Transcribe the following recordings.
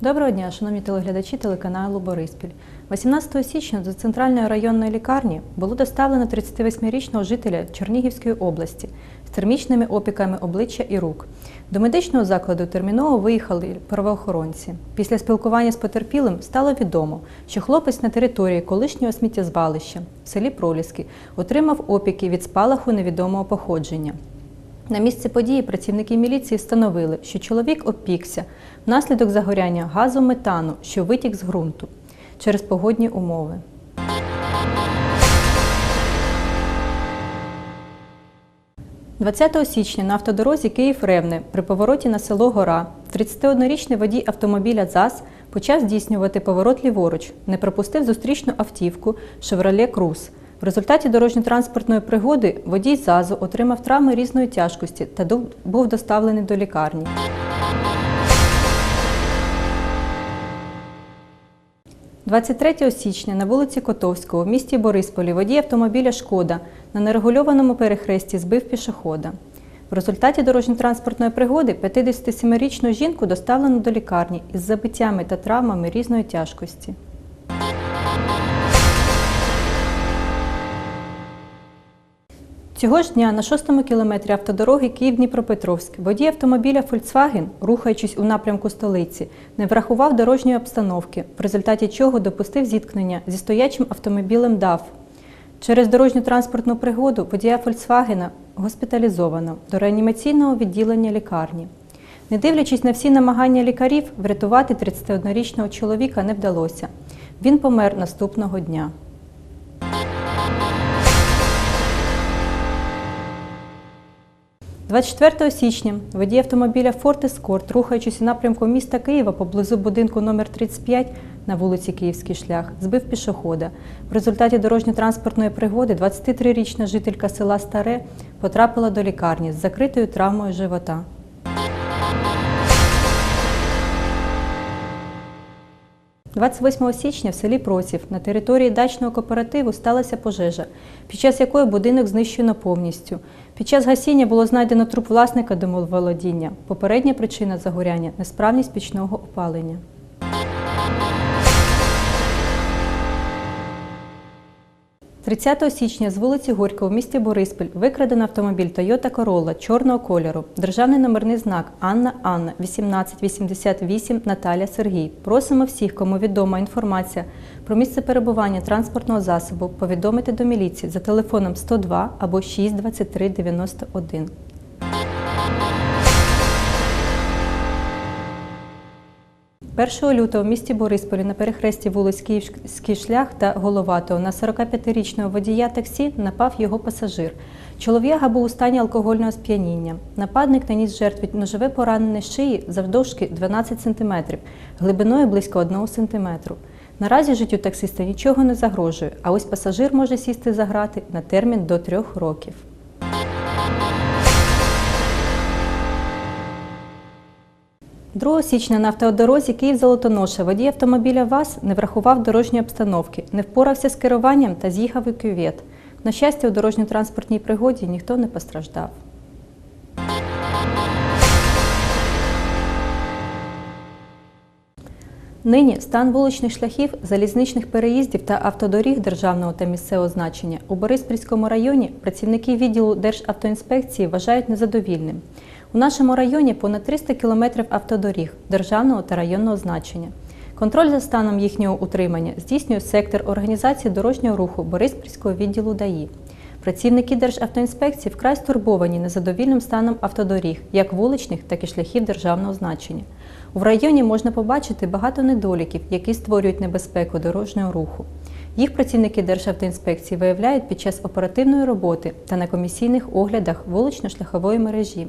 Доброго дня, шановні телеглядачі телеканалу Бориспіль. 18 січня до центральної районної лікарні було доставлено 38-річного жителя Чернігівської області з термічними опіками обличчя і рук. До медичного закладу терміново виїхали правоохоронці. Після спілкування з потерпілим стало відомо, що хлопець на території колишнього сміттєзвалища в селі Проліски отримав опіки від спалаху невідомого походження. На місці події працівники міліції встановили, що чоловік опікся внаслідок загоряння газу метану, що витік з ґрунту через погодні умови. – 20 січня на автодорозі Київ-Ревне при повороті на село Гора 31-річний водій автомобіля ЗАЗ почав здійснювати поворот ліворуч, не пропустив зустрічну автівку «Шевроле Круз». В результаті дорожньо-транспортної пригоди водій ЗАЗу отримав травми різної тяжкості та був доставлений до лікарні. – 23 січня на вулиці Котовського в місті Борисполі водій автомобіля «Шкода» на нерегульованому перехресті збив пішохода. В результаті дорожньо-транспортної пригоди 57-річну жінку доставлено до лікарні із забиттями та травмами різної тяжкості. Цього ж дня на шостому кілометрі автодороги Київ-Дніпропетровськ водій автомобіля Volkswagen, рухаючись у напрямку столиці, не врахував дорожньої обстановки, в результаті чого допустив зіткнення зі стоячим автомобілем ДАФ. Через дорожню транспортну пригоду водія Volkswagen госпіталізовано до реанімаційного відділення лікарні. Не дивлячись на всі намагання лікарів, врятувати 31-річного чоловіка не вдалося. Він помер наступного дня. – 24 січня водій автомобіля Ford Escort, рухаючись у напрямку міста Києва поблизу будинку номер 35 на вулиці Київський шлях, збив пішохода. В результаті дорожньо-транспортної пригоди 23-річна жителька села Старе потрапила до лікарні з закритою травмою живота. – 28 січня в селі Проців на території дачного кооперативу сталася пожежа, під час якої будинок знищено повністю. Під час гасіння було знайдено труп власника домоволодіння. Попередня причина загоряння несправність пічного опалення. – 30 січня з вулиці Горького в місті Бориспіль викрадено автомобіль Toyota Corolla чорного кольору. Державний номерний знак Анна Анна 1888 Наталя Сергій. Просимо всіх, кому відома інформація про місце перебування транспортного засобу, повідомити до міліції за телефоном 102 або 623 1 лютого в місті Борисполі на перехресті вулиць Київський шлях та Головатого на 45-річного водія таксі напав його пасажир. Чолов'яга був у стані алкогольного сп'яніння. Нападник наніс жертві ножове поранене шиї завдовжки 12 см, глибиною близько 1 см. Наразі життю таксиста нічого не загрожує, а ось пасажир може сісти за грати на термін до трьох років. – 2 січня на автодорозі Київ-Золотоноша водій автомобіля ВАЗ не врахував дорожньої обстановки, не впорався з керуванням та з'їхав у кювет. На щастя, у дорожньо-транспортній пригоді ніхто не постраждав. Нині стан вуличних шляхів, залізничних переїздів та автодоріг державного та місцевого значення у Бориспільському районі працівники відділу Державтоінспекції вважають незадовільним. У нашому районі понад 300 кілометрів автодоріг державного та районного значення. Контроль за станом їхнього утримання здійснює сектор організації дорожнього руху Бориспільського відділу ДАІ. Працівники Державтоінспекції вкрай стурбовані незадовільним станом автодоріг, як вуличних, так і шляхів державного значення. У районі можна побачити багато недоліків, які створюють небезпеку дорожнього руху. Їх працівники Державтоінспекції виявляють під час оперативної роботи та на комісійних оглядах вулично-шляхової мережі.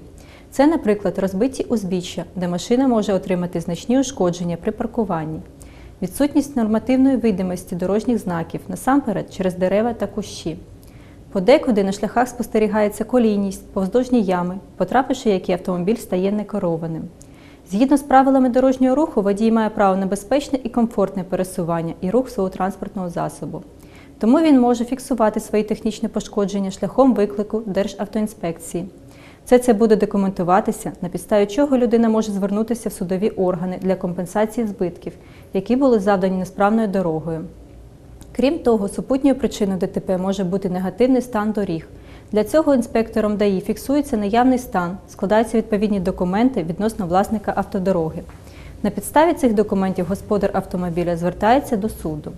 Це, наприклад, розбиті узбіччя, де машина може отримати значні ушкодження при паркуванні, відсутність нормативної видимості дорожніх знаків, насамперед через дерева та кущі. Подекуди на шляхах спостерігається колійність, повздовжні ями, потрапивши які автомобіль стає некерованим. Згідно з правилами дорожнього руху, водій має право на безпечне і комфортне пересування і рух свого транспортного засобу. Тому він може фіксувати свої технічні пошкодження шляхом виклику Державтоінспекції. Все це буде документуватися, на підставі чого людина може звернутися в судові органи для компенсації збитків, які були завдані несправною дорогою. Крім того, супутньою причиною ДТП може бути негативний стан доріг. Для цього інспектором ДАІ фіксується наявний стан, складаються відповідні документи відносно власника автодороги. На підставі цих документів господар автомобіля звертається до суду.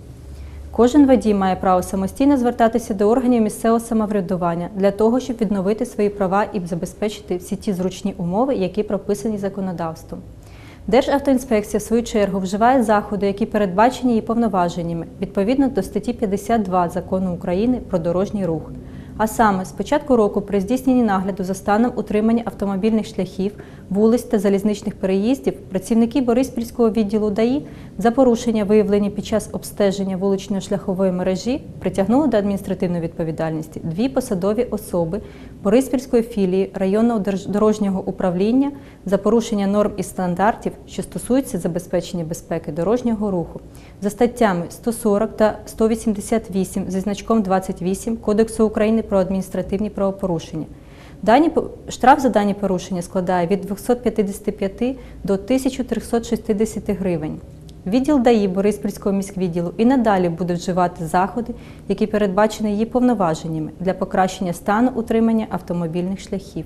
Кожен водій має право самостійно звертатися до органів місцевого самоврядування для того, щоб відновити свої права і забезпечити всі ті зручні умови, які прописані законодавством. Державтоінспекція, в свою чергу, вживає заходи, які передбачені її повноваженнями відповідно до статті 52 Закону України про дорожній рух. А саме з початку року при здійсненні нагляду за станом утримання автомобільних шляхів, вулиць та залізничних переїздів працівники Бориспільського відділу ДАІ за порушення, виявлені під час обстеження вуличної шляхової мережі, притягнули до адміністративної відповідальності дві посадові особи Бориспільської філії районного дорожнього управління за порушення норм і стандартів, що стосуються забезпечення безпеки дорожнього руху. За статтями 140 та 188 зі значком 28 Кодексу України про адміністративні правопорушення. Дані штраф за дані порушення складає від 255 до 1360 гривень. Відділ ДАІ Бориспільського міськвідділу і надалі буде вживати заходи, які передбачені її повноваженнями для покращення стану утримання автомобільних шляхів.